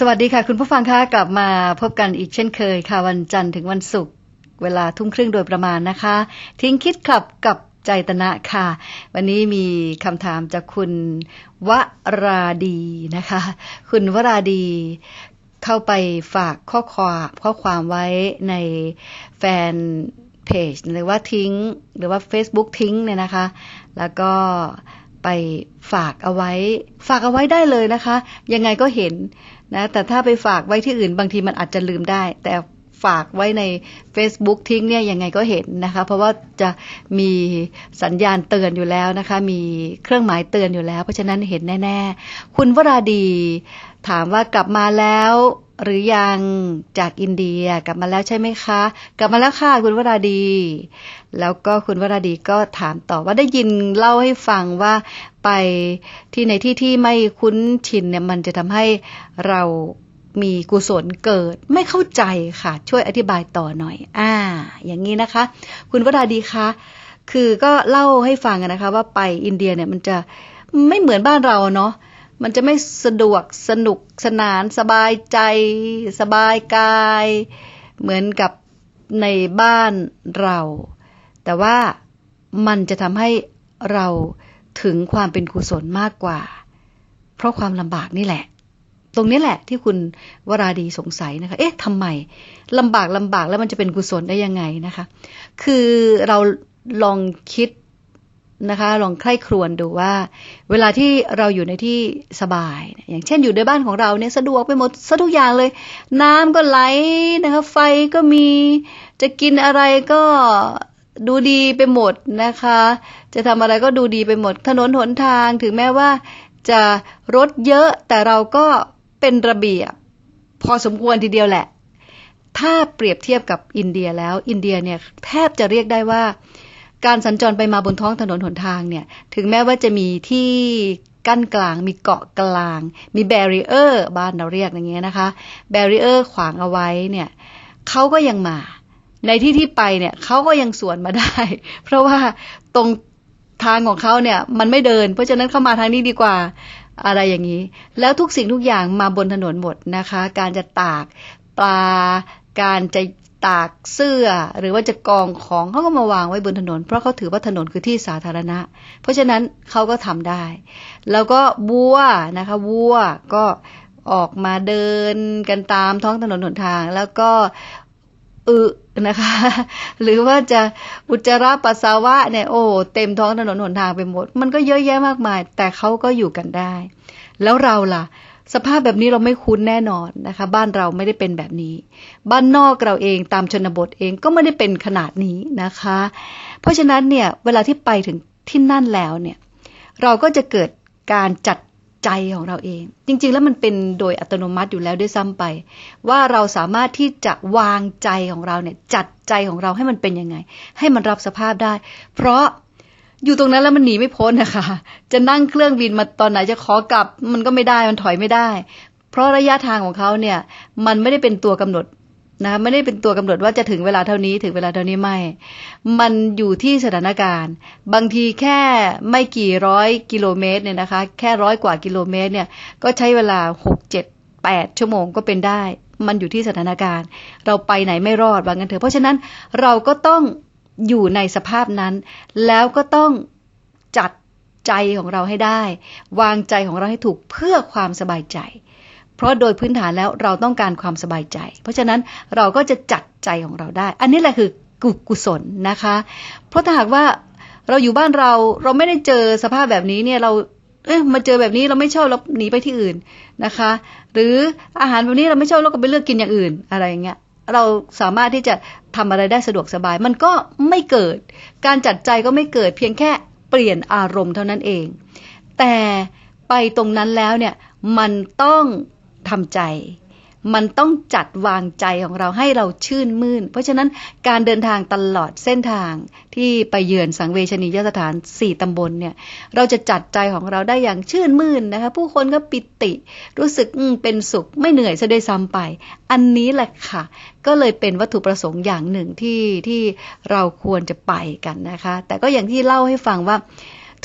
สวัสดีค่ะ คุณผู้ฟังคะกลับมาพบกันอีกเช่นเคยค่ะ วันจันทร์ถึงวันศุกร์เวลาทุ่มครึ่งโดยประมาณนะคะ ทิ้งคิดขับกับใจตนะค่ะ วันนี้มีคำถามจากคุณวราดีนะคะ คุณวราดีเข้าไปฝากข้อความข้อความไว้ในแฟนเพจหรือว่าทิ้งหรือว่า Facebook ทิ้งเนี่ยนะคะ แล้วก็ไปฝากเอาไว้ ฝากเอาไว้ได้เลยนะคะ ยังไงก็เห็น นะแต่ถ้าไปฝากไว้ที่อื่นบางทีมันอาจจะลืมได้ แต่ฝากไว้ใน Facebook ทิ้งเนี่ยยังไงก็เห็นนะคะ เพราะว่าจะมีสัญญาณเตือนอยู่แล้วนะคะ มีเครื่องหมายเตือนอยู่แล้ว เพราะฉะนั้นเห็นแน่ ๆ คุณวราดีถามว่ากลับมาแล้ว หรือยังจากอินเดียกลับมาแล้วใช่ไหมคะ กลับมาแล้วค่ะคุณวราดี แล้วก็คุณวราดีก็ถามต่อว่าได้ยินเล่าให้ฟังว่าไปที่ในที่ที่ไม่คุ้นชินเนี่ยมันจะทำให้เรามีกุศลเกิดไม่เข้าใจค่ะ ช่วยอธิบายต่อหน่อย อ่า อย่างนี้นะคะ คุณวราดีคะคือก็เล่าให้ฟังนะคะ ว่าไปอินเดียเนี่ยมันจะไม่เหมือนบ้านเราเนาะ มันจะไม่สะดวกสนุกสนานสบายใจ สบายกาย เหมือนกับในบ้านเรา แต่ว่ามันจะทำให้เราถึงความเป็นกุศลมากกว่า เพราะความลำบากนี่แหละ ตรงนี้แหละที่คุณวราดีสงสัยนะคะ เอ๊ะทำไมลำบากลำบากแล้วมันจะเป็นกุศลได้ยังไงนะคะ คือเราลองคิด นะคะ ลองใคร่ครวญดูว่า เวลาที่เราอยู่ในที่สบาย อย่างเช่นอยู่ในบ้านของเราเนี่ยสะดวกไปหมดสะทุกอย่างเลย น้ำก็ไหลนะคะไฟก็มีจะกินอะไรก็ดูดีไปหมดนะคะ จะทำอะไรก็ดูดีไปหมด ถนนหนทางถึงแม้ว่า จะรถเยอะแต่เราก็เป็นระเบียบ พอสมควรทีเดียวแหละ ถ้าเปรียบเทียบกับอินเดียแล้วอินเดียเนี่ยแทบจะเรียกได้ว่า การสัญจรไปมาบนท้องถนนหนทางเนี่ย ถึงแม้ว่าจะมีที่กั้นกลาง มีเกาะกลาง มีแบรีเออร์บ้านเราเรียกอย่างเงี้ยนะคะ แบรีเออร์ขวางเอาไว้เนี่ยเขาก็ยังมา ในที่ที่ไปเนี่ยเขาก็ยังสวนมาได้ เพราะว่าตรงทางของเขาเนี่ยมันไม่เดิน เพราะฉะนั้นเข้ามาทางนี้ดีกว่าอะไรอย่างนี้ แล้วทุกสิ่งทุกอย่างมาบนถนนหมดนะคะ การจะตากปลา การจะ ตากเสื้อ หรือว่าจะกองของเขาก็มาวางไว้บนถนน เพราะเขาถือว่าถนนคือที่สาธารณะ เพราะฉะนั้นเขาก็ทำได้ แล้วก็วัวนะคะวัวก็ออกมาเดินกันตามท้องถนนหนทาง แล้วก็อึนะคะ หรือว่าจะอุจจาระปัสสาวะเนี่ยโอ้เต็มท้องถนนหนทางไปหมด มันก็เยอะแยะมากมาย แต่เขาก็อยู่กันได้ แล้วเราล่ะ สภาพแบบนี้เราไม่คุ้นแน่นอนนะคะ บ้านเราไม่ได้เป็นแบบนี้ บ้านนอกเราเองตามชนบทเองก็ไม่ได้เป็นขนาดนี้นะคะ เพราะฉะนั้นเนี่ยเวลาที่ไปถึงที่นั่นแล้วเนี่ยเราก็จะเกิดการจัดใจของเราเอง จริง ๆ แล้วมันเป็นโดยอัตโนมัติอยู่แล้วด้วยซ้ำไป ว่าเราสามารถที่จะวางใจของเราเนี่ยจัดใจของเราให้มันเป็นยังไง ให้มันรับสภาพได้ เพราะ อยู่ตรงนั้นแล้วมันหนีไม่พ้นนะคะ จะนั่งเครื่องบินมาตอนไหนจะขอกลับ มันก็ไม่ได้มันถอยไม่ได้ เพราะระยะทางของเขาเนี่ย มันไม่ได้เป็นตัวกำหนดนะคะไม่ได้เป็นตัวกำหนดว่าจะถึงเวลาเท่านี้ถึงเวลาเท่านี้ไม่ มันอยู่ที่สถานการณ์ บางทีแค่ไม่กี่ร้อยกิโลเมตรเนี่ยนะคะ แค่ร้อยกว่ากิโลเมตรเนี่ยก็ใช้เวลาหกเจ็ดแปดชั่วโมงก็เป็นได้ มันอยู่ที่สถานการณ์ เราไปไหนไม่รอดว่างั้นเถอะเพราะฉะนั้นเราก็ต้อง อยู่ในสภาพนั้น แล้วก็ต้องจัดใจของเราให้ได้ วางใจของเราให้ถูกเพื่อความสบายใจ เพราะโดยพื้นฐานแล้วเราต้องการความสบายใจ เพราะฉะนั้นเราก็จะจัดใจของเราได้ อันนี้แหละคือกุกุศลนะคะ เพราะถ้าหากว่าเราอยู่บ้านเราเราไม่ได้เจอสภาพแบบนี้เนี่ยเราเอ๊ะมาเจอแบบนี้เราไม่ชอบเราหนีไปที่อื่นนะคะ หรืออาหารแบบนี้เราไม่ชอบเราก็ไปเลือกกินอย่างอื่นอะไรอย่างเงี้ย เราสามารถที่จะทำอะไรได้สะดวกสบาย มันก็ไม่เกิด การจัดใจก็ไม่เกิดเพียงแค่เปลี่ยนอารมณ์เท่านั้นเอง แต่ไปตรงนั้นแล้วเนี่ยมันต้องทำใจ มันต้องจัดวางใจของเราให้เราชื่นมื่น เพราะฉะนั้นการเดินทางตลอดเส้นทางที่ไปเยือนสังเวชนียสถานสี่ตำบลเนี่ย เราจะจัดใจของเราได้อย่างชื่นมื่นนะคะ ผู้คนก็ปิติ รู้สึกเป็นสุขไม่เหนื่อยซะด้วยซ้ำไป อันนี้แหละค่ะ ก็เลยเป็นวัตถุประสงค์อย่างหนึ่งที่ที่เราควรจะไปกันนะคะ แต่ก็อย่างที่เล่าให้ฟังว่า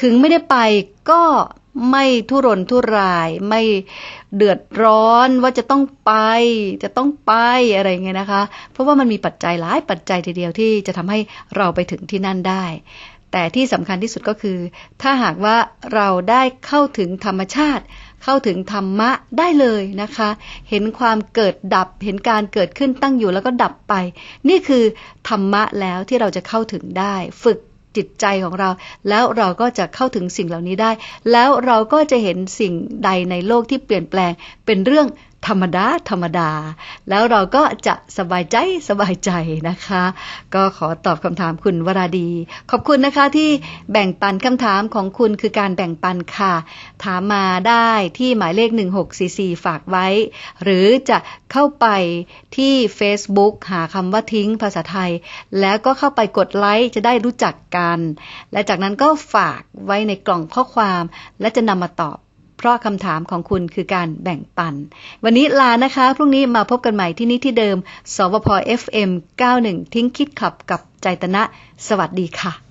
ถึงไม่ได้ไปก็ ไม่ทุรนทุราย ไม่เดือดร้อนว่าจะต้องไป จะต้องไปอะไรเงี้ยนะคะ เพราะว่ามันมีปัจจัยหลายปัจจัยทีเดียวที่จะทำให้เราไปถึงที่นั่นได้ แต่ที่สำคัญที่สุดก็คือ ถ้าหากว่าเราได้เข้าถึงธรรมชาติเข้าถึงธรรมะได้เลยนะคะ เห็นความเกิดดับ เห็นการเกิดขึ้นตั้งอยู่แล้วก็ดับไป นี่คือธรรมะแล้วที่เราจะเข้าถึงได้ ฝึก จิตใจของเรา แล้วเราก็จะเข้าถึงสิ่งเหล่านี้ได้ แล้วเราก็จะเห็นสิ่งใดในโลกที่เปลี่ยนแปลงเป็นเรื่อง ธรรมดา ธรรมดา แล้วเราก็จะสบายใจสบายใจนะคะ ก็ขอตอบคำถามคุณวราดี ขอบคุณนะคะที่แบ่งปันคำถามของคุณคือการแบ่งปันค่ะ ถามมาได้ที่หมายเลข 1644 ฝากไว้ หรือจะเข้าไปที่ Facebook หาคำว่าทิ้งภาษาไทย แล้วก็เข้าไปกดไลค์จะได้รู้จักกัน และจากนั้นก็ฝากไว้ในกล่องข้อความ และจะนำมาตอบ เพราะคำถามของคุณคือการแบ่งปัน วันนี้ลานะคะ พรุ่งนี้มาพบกันใหม่ที่นี่ที่เดิม สวพ FM 91 ทิ้งคิดขับกับใจตนะ สวัสดีค่ะ